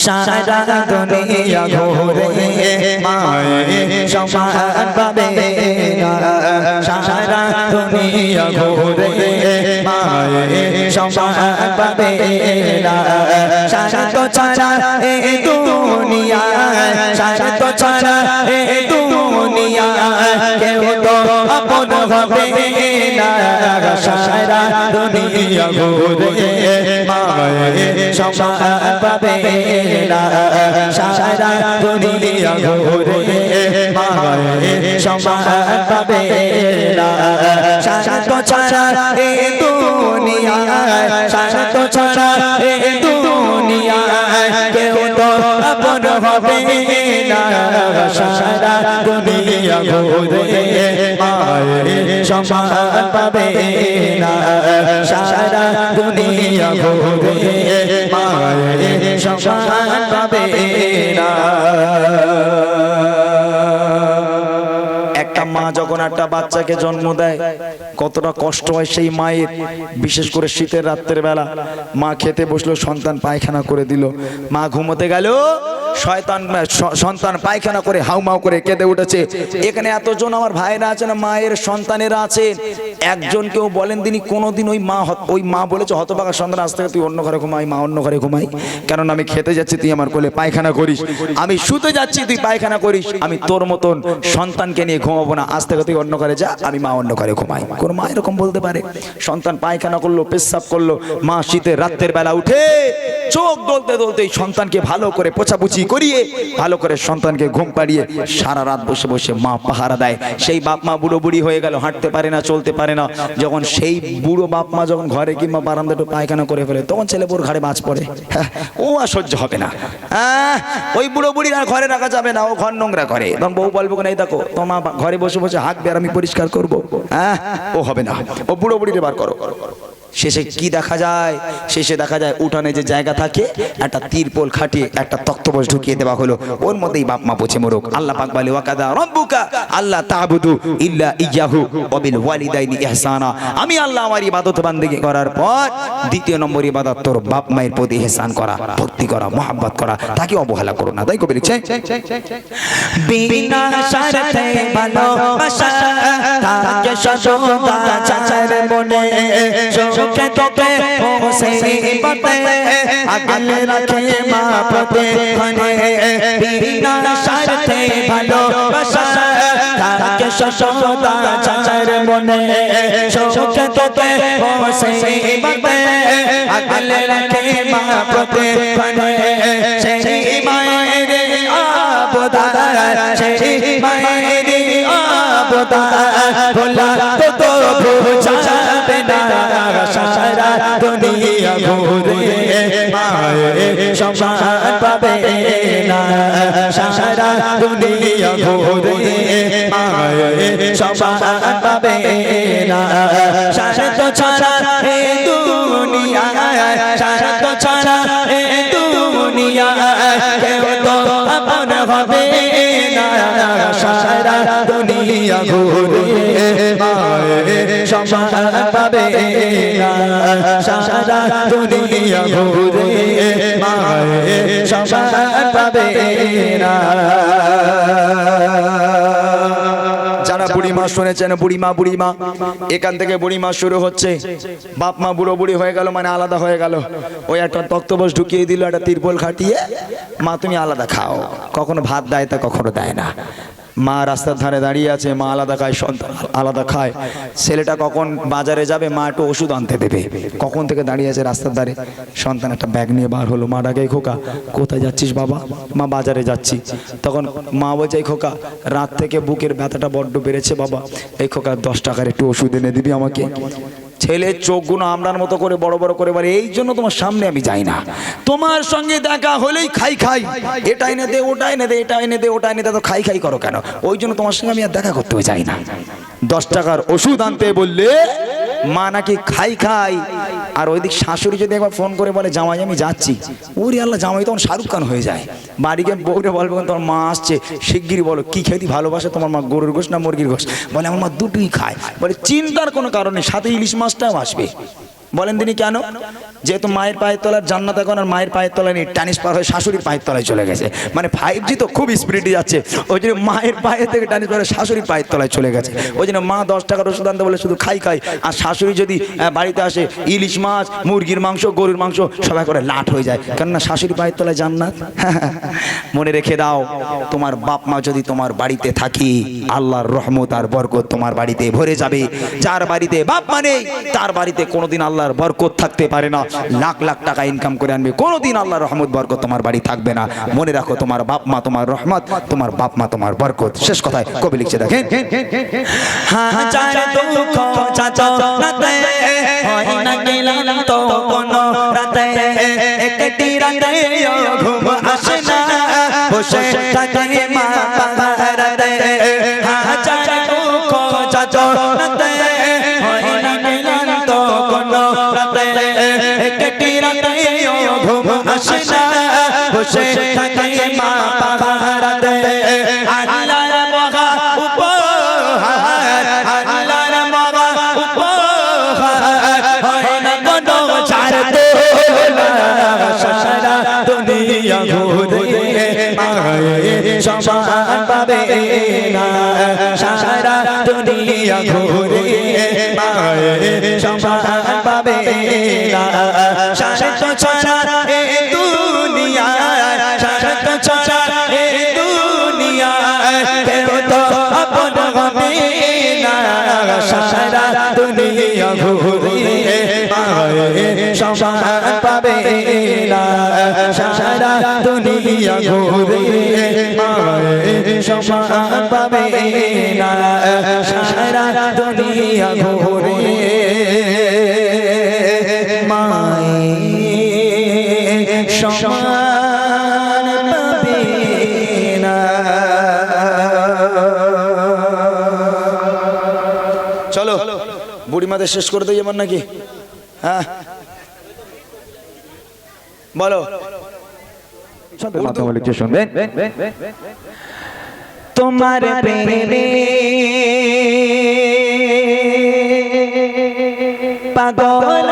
সারা দুনিয়া ঘুরে মায়ের সমান পাবে সারা দুনিয়া ঘুরে মায়ের সমান পাবে সারা তো ছাড়া এ দুনিয়া সারা তো ছাড়া এ দুনিয়া কেউ তো আপন হবে না সারা দুনিয়া ঘুরে সমান পাবে না সারা দুনিয়া ঘুরে ছাড়া এ দুনিয়া ঘুরে সমান পাবে না। সারা দুনিয়া ঘুরে সমান পাবে না। একটা মা যখন একটা বাচ্চাকে জন্ম দেয়, কতটা কষ্ট হয় সেই মায়ের। বিশেষ করে শীতের রাত্রের বেলা, মা খেতে বসল সন্তান পায়খানা করে দিল। মা ঘুমোতে গেল শয়তান সন্তান পায়খানা করে হাউমাউ করে কেঁদে উঠেছে। এখানে এতজন আমার ভাইরা আছেন মায়ের সন্তানেরা আছেন একজন কেউ বলেন তিনি কোনোদিন ওই মা ওই মা বলেছে হতবাগা সন্তান, আজ থেকে তুই অন্য ঘরে ঘুমাই, মা অন্য ঘরে ঘুমাই। কারণ আমি খেতে যাচ্ছি, তুই আমার কোলে পায়খানা করিস। আমি শুতে যাচ্ছি, তুই পায়খানা করিস। আমি তোর মতন সন্তানকে নিয়ে ঘুমাবো না, আজ থেকে তুই অন্য ঘরে যা, আমি মা অন্য ঘরে ঘুমাই। কোন মা এরকম বলতে পারে? সন্তান পায়খানা করল, পেশাব করল, মা শীতের রাত্রের বেলা উঠে চোখ দলতে দলতে সন্তানকে ভালো করে পোছাপুছি করিয়ে? ভালো করে সন্তানকে ঘুম পাড়িয়ে সারা রাত বসে বসে মা পাহারা দেয়। সেই বাপ মা বুড়ো বুড়ি হয়ে গেল হাঁটতে পারে না চলতে পারে না। যখন সেই বুড়ো বাপ মা যখন ঘরে কিংবা বারান্দা একটু পায়খানা করে ফেলে তখন ছেলে বোর ঘাড়ে মাছ পড়ে। হ্যাঁ, ও আর সহ্য হবে না। হ্যাঁ, ওই বুড়ো বুড়ির আর ঘরে রাখা যাবে না ও ঘর নোংরা করে। তখন বউ বলব না এই দেখো তোমার বা- ঘরে বসে বসে হাঁকবে আর আমি পরিষ্কার করব। হ্যাঁ ও হবে না। ও বুড়ো বুড়িরে বার করো। শেষে কি দেখা যায়? শেষে দেখা যায় উঠানে যে জায়গা থাকে, একটা তিরপল খাটিয়ে একটা তক্তপোষ ঢুকিয়ে দেওয়া হলো। ওর মধ্যেই বাপ মা পৌঁছে মরুক। আল্লাহ পাক বলে, ওয়াকাদা রব্বুকা আল্লাহ তাবুদু ইল্লা ইয়াহু ওয়াবিল ওয়ালিদাইনি ইহসানা। আমি আল্লাহ আমার ইবাদত বান্দেগি করার পর দ্বিতীয় নম্বর ইবাদত তোর বাপ মায়ের প্রতি ইহসান করা, ভক্তি করা, মোহাব্বত করা, তাকে অবহেলা করো না। তাই কবি লিখছে, বিনা স্বার্থে ভালোবাসা থাকে সদা চাচার মনে সুখে তোকে পথে আগলে রাখে মা পথে খনে বিনা স্বার্থে ভালোবাসা থাকে সদা চাচার মনে সুখে তোকে পথে আগলে রাখে মা পথে খনে সেই মায়ের আবদার সেই মায়ের আবদার ভোলা তো তো বোঝাবে না সারা দুনিয়া ঘুরে মায়ের সমান পাবে না সারা দুনিয়া ঘুরে মায়ের সমান পাবে না সারা তো ছাড়া এ দুনিয়া সারা তো ছাড়া এ দুনিয়া কেউ তো আপন হবে সারা দুনিয়া ঘুরে সমান পাবে সারা দুনিয়া ঘুরে পাবে যারা বুড়ি মা শুনেছেন বুড়ি মা বুড়ি মা এখান থেকে বুড়ি মা শুরু হচ্ছে। বাপ মা বুড়ো বুড়ি হয়ে গেল মানে আলাদা হয়ে গেল। ওই একটা তক্তবস ঢুকিয়ে দিল, একটা তিরপল খাটিয়ে, মা, তুমি আলাদা খাও। কখনো ভাত দেয় তা কখনো দেয় না। মা রাস্তার ধারে দাঁড়িয়ে আছে, মা আলাদা খায় সন্তান, আলাদা খায়। ছেলেটা কখন বাজারে যাবে, মা একটু ওষুধ আনতে দেবে। কখন থেকে দাঁড়িয়ে আছে রাস্তার ধারে? সন্তান একটা ব্যাগ নিয়ে বার হলো, মা ডাকে খোকা, কোথায় যাচ্ছিস বাবা? মা, বাজারে যাচ্ছি। তখন মা বলছে, এই খোকা, রাত থেকে বুকের ব্যথাটা বড্ড বেড়েছে বাবা। এই খোকা, দশ টাকার একটু ওষুধ এনে দিবি আমাকে। ছেলের চোখগুলো আমরার মতো করে বড় বড় করে বলে, এই জন্য তোমার সামনে আমি যাই না। তোমার সঙ্গে দেখা হলেই খাই খাই। এটা এনে দে, ওটা এনে দে, এটা এনে দে, ওটা এনে দে, তো খাই খাই করো কেন? ওই জন্য তোমার সঙ্গে আমি আর দেখা করতেও যাই না। দশ টাকার ওষুধ আনতে বললে মা নাকি খাই খাই। আর ওইদিক শাশুড়ি যদি একবার ফোন করে বলে, জামাই, আমি যাচ্ছি। ওরে আল্লাহ, জামাই তখন শাহরুখ খান হয়ে যায়। বাড়িকে বউরে বলবে তোমার মা আসছে। শিগগিরি বলো, কি খেতে ভালোবাসে তোমার মা, গরুর ঘোষ না মুরগির ঘোষ বলে, আমার মা দুটোই খায়। বলে, চিন্তার কোনো কারণে সাথে ইলিশ মাছটাও আসবে। বলেন তিনি কেন? যেহেতু মায়ের পায়ের তলার জান্নাত এখন আর মায়ের পায়ের তলায় নেই ট্রান্সফার হয়ে শাশুড়ির পায়ের তলায় চলে গেছে। মানে ফাইভ জি তো খুব স্পিডে যাচ্ছে। ওই জন্য মায়ের পায়ের থেকে ট্রান্সফার হয়ে শাশুড়ির পায়ের তলায় চলে গেছে। ওই জন্য মা দশ টাকার ওষুধ আনতে বলে শুধু খাই খাই। আর শাশুড়ি যদি বাড়িতে আসে, ইলিশ মাছ, মুরগির মাংস, গরুর মাংস, সবাই করে লাট হয়ে যায়। কেননা শাশুড়ি পায়ের তলায় জান্নাত। মনে রেখে দাও, তোমার বাপ মা যদি তোমার বাড়িতে থাকি, আল্লাহর রহমত আর বরকত তোমার বাড়িতে ভরে যাবে। যার বাড়িতে বাপ মা নেই, তার বাড়িতে কোনোদিন আল্লাহর বরকত থাকতে পারে না। লাখ লাখ টাকা ইনকাম করে আনবে। কোনোদিন আল্লাহর রহমত, বরকত তোমার বাড়ি থাকবে না। মনে রাখো, তোমার বাপ মা তোমার রহমত, তোমার বাপ মা তোমার বরকত। শেষ কথায় কবি লিখছে, দেখেন। ঘুম আসে না। বসে থাকে মা পাহারাতে আল্লাহর মহা উপহার, আল্লাহর মহা উপহার। হয় না কোনো ছাড়তে সারা দুনিয়া ঘুরে মায়ে সমান পাবে না। সারা দুনিয়া ঘুরে মায়ে সমান পাবে না। সারা ছাড়া সমান পাবে না। দুনিয়া ঘুরে পাবে না। দুনিয়া ঘুরে বুড়িমাদের শেষ করে দিই আমার নাকি? হ্যাঁ? বলো। শুনবেন? তোমার প্রেমে পাগল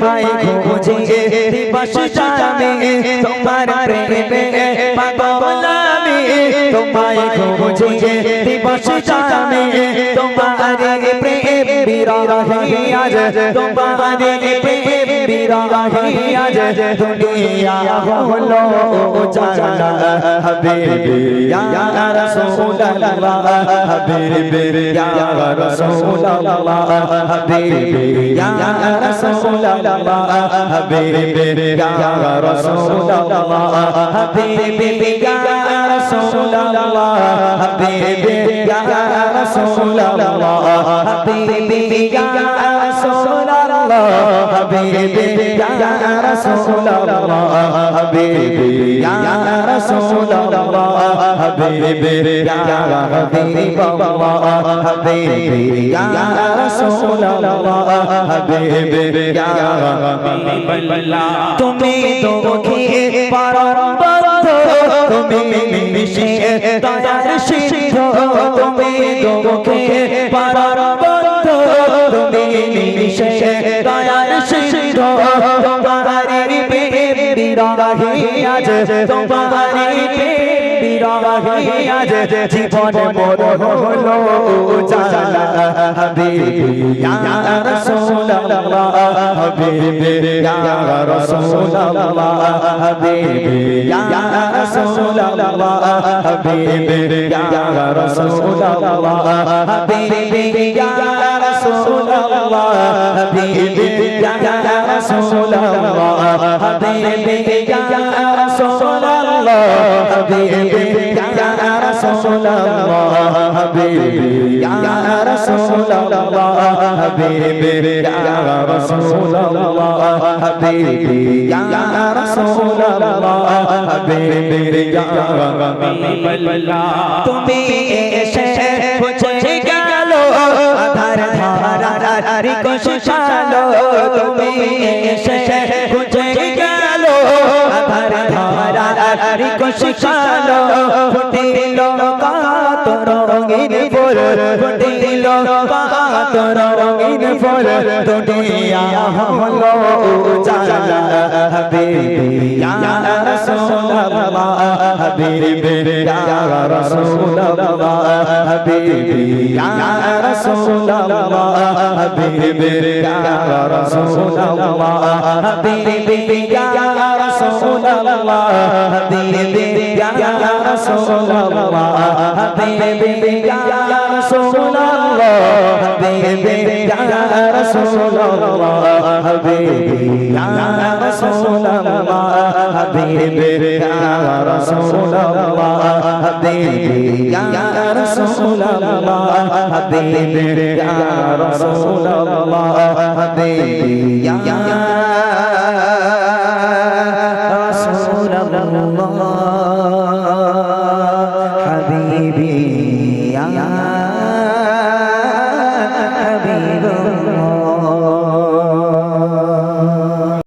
তোমায় খোঁজে দিবস জানে তোমার প্রেমে পাগল আমি। তোমায় খোঁজে জানে তোমার প্রেম বিরহে আজ তোমার প্রেম বিরহে আজ দুনিয়া হলো জানা হাবিবি ইয়া রাসূলুল্লাহ হাবিবি ইয়া রাসূলুল্লাহ হাবিবি ইয়া রাসূলুল্লাহ হাবিবি ইয়া রাসূলুল্লাহ হাবিবি ইয়া রাসূলুল্লাহ হাবিবি رسول الله حبيبي يا رسول الله حبيبي يا رسول الله حبيبي يا رسول الله حبيبي يا حبيب الله حبيبي يا رسول الله حبيبي يا حبيب الله تمہیں تو کھے پارا তুমি মিশে তার সিদ্ধ তুমি দুঃখে পারার বন্ধ তুমি মিশে তার সিদ্ধ তোমার বিরাহিয়া তোমার বিরাহিয়া বিরহে আজ জীবন মোর হলো জালা হাবিবি ইয়া রাসূলুল্লাহ হাবিবি ইয়া রাসূলুল্লাহ হাবিবি ইয়া রাসূলুল্লাহ হাবিবি ইয়া রাসূলুল্লাহ হাবিবি ইয়া রাসূলুল্লাহ হাবিবি ইয়া রাসূলুল্লাহ হাবিবি ইয়া রাসূলুল্লাহ হাবিবি حبيبي يا رسول الله حبيبي يا رسول الله حبيبي يا حبيب الله تمہیں شہر پوچھ گالو آدھار دھارا ہری کو ششالو تمہیں شہر پوچھ আরি কোশালো ফুটিল কাত রঙিন ফুল, ফুটিল কাত রঙিন ফুল, দুনিয়া হলো উজালা হাবিবি ইয়া রাসূলুল্লাহ হাবিবি ইয়া রাসূলুল্লাহ হাবিবি ইয়া রাসূলুল্লাহ হাবিবি ইয়া রাসূলুল্লাহ হাবিবি ইয়া রাসূলুল্লাহ, হাবিবি, ইয়া রাসূলুল্লাহ, হাবিবি, ইয়া রাসূলুল্লাহ, হাবিবি, ইয়া রাসূলুল্লাহ, হাবিবি, ইয়া রাসূলুল্লাহ, হাবিবি, ইয়া রাসূলুল্লাহ, হাবিবি, ইয়া রাসূলুল্লাহ, হাবিবি, ইয়া রাসূলুল্লাহ, হাবিবি, ইয়া রাসূলুল্লাহ হাবিবি ইয়া